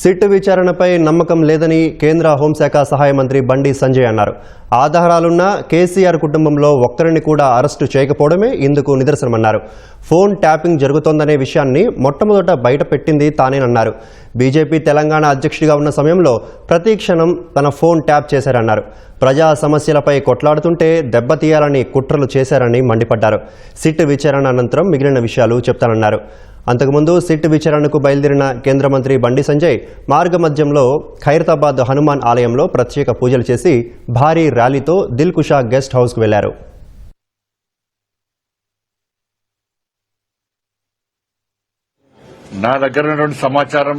SIT విచారణపై నమ్మకం లేదని కేంద్ర హోంశాఖ సహాయ మంత్రి బండి సంజయ్ అన్నారు. ఆధారాలున్న కేసీఆర్ కుటుంబంలో ఒక్కరిని కూడా అరెస్టు చేయకపోవడమే ఇందుకు నిదర్శనమన్నారు. ఫోన్ ట్యాపింగ్ జరుగుతోందనే విషయాన్ని మొట్టమొదట బయటపెట్టింది తానేనన్నారు. బీజేపీ తెలంగాణ అధ్యక్షుడిగా ఉన్న సమయంలో ప్రతి క్షణం తన ఫోన్ ట్యాప్ చేశారన్నారు. ప్రజా సమస్యలపై కొట్లాడుతుంటే దెబ్బతీయాలని కుట్రలు చేశారని మండిపడ్డారు. సిట్ విచారణ అనంతరం మిగిలిన విషయాలు చెప్తానన్నారు. అంతకుముందు సిట్ విచారణకు బయలుదేరిన కేంద్ర మంత్రి బండి సంజయ్ మార్గమధ్యంలో ఖైరతాబాద్ హనుమాన్ ఆలయంలో ప్రత్యేక పూజలు చేసి భారీ ర్యాలీతో దిల్ కుషా గెస్ట్ హౌస్కు వెళ్ళారు. నా దగ్గర ఉన్నటువంటి సమాచారం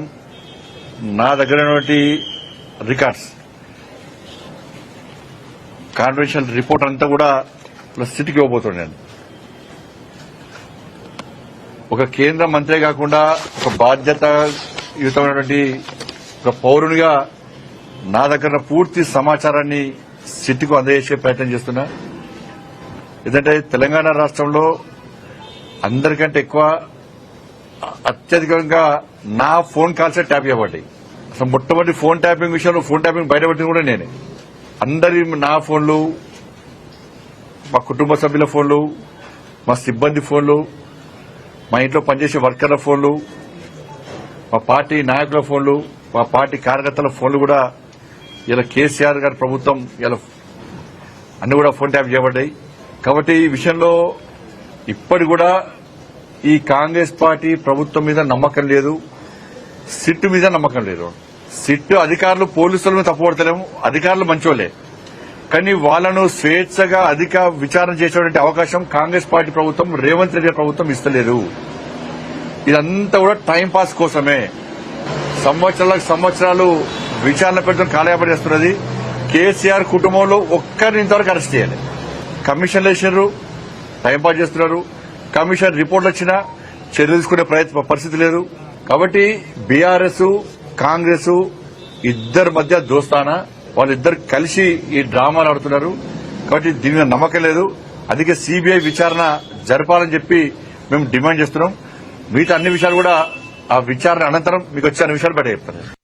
నా దగ్గర ఉన్నటువంటి రికార్డ్స్ కాన్ఫిడెన్షియల్ రిపోర్ట్ అంతా కూడా ప్లస్ సిటీకి ఇవ్వబోతున్నాను నేను. ఒక కేంద్ర మంత్రే కాకుండా ఒక బాధ్యతయుతమైనటువంటి ఒక పౌరునిగా నా దగ్గర పూర్తి సమాచారాన్ని సిటీకు అందజేసే ప్రయత్నం చేస్తున్నా. ఎందుకంటే తెలంగాణ రాష్ట్రంలో అందరికంటే ఎక్కువ అత్యధికంగా నా ఫోన్ కాల్సే ట్యాప్ చేయబడ్డాయి. అసలు మొట్టమొదటి ఫోన్ ట్యాపింగ్ విషయంలో ఫోన్ ట్యాపింగ్ బయటపెట్టింది కూడా నేనే. అందరి నా ఫోన్లు మా కుటుంబ సభ్యుల ఫోన్లు మా సిబ్బంది ఫోన్లు మా ఇంట్లో పనిచేసే వర్కర్ల ఫోన్లు మా పార్టీ నాయకుల ఫోన్లు మా పార్టీ కార్యకర్తల ఫోన్లు కూడా ఇలా కేసీఆర్ గారి ప్రభుత్వం ఇలా అన్ని కూడా ఫోన్ ట్యాప్ చేయబడ్డాయి. కాబట్టి ఈ విషయంలో ఇప్పటి కూడా ఈ కాంగ్రెస్ పార్టీ ప్రభుత్వం మీద నమ్మకం లేదు సిట్టు మీద నమ్మకం లేదు. సిట్టు అధికారులు పోలీసుల మీద తప్పుపడతలేము అధికారులు మంచోళ్ళే కానీ వాళ్ళను స్వేచ్ఛగా అధిక విచారణ చేసేటువంటి అవకాశం కాంగ్రెస్ పార్టీ ప్రభుత్వం రేవంత్ రెడ్డి ప్రభుత్వం ఇస్తలేదు. ఇదంతా కూడా టైంపాస్ కోసమే. సంవత్సరాలకు సంవత్సరాలు విచారణ పెట్టడం కాలయాపన చేస్తున్నది. కేసీఆర్ కుటుంబంలో ఒక్కరిని ఇంతవరకు అరెస్ట్ చేయాలి కమిషన్లు వేసినారు టైంపాస్ చేస్తున్నారు. కమిషన్ రిపోర్ట్లు వచ్చినా చర్యలు తీసుకునే ప్రయత్న పరిస్థితి లేదు. కాబట్టి బీఆర్ఎస్ కాంగ్రెస్ ఇద్దరి మధ్య దోస్తానా? వాళ్ళిద్దరు కలిసి ఈ డ్రామాలు ఆడుతున్నారు. కాబట్టి దీని మీద నమ్మకం లేదు. అందుకే సిబిఐ విచారణ జరపాలని చెప్పి మేము డిమాండ్ చేస్తున్నాం. మిగతా అన్ని విషయాలు కూడా ఆ విచారణ అనంతరం మీకు వచ్చే అన్ని విషయాలు బయట చెప్తాను.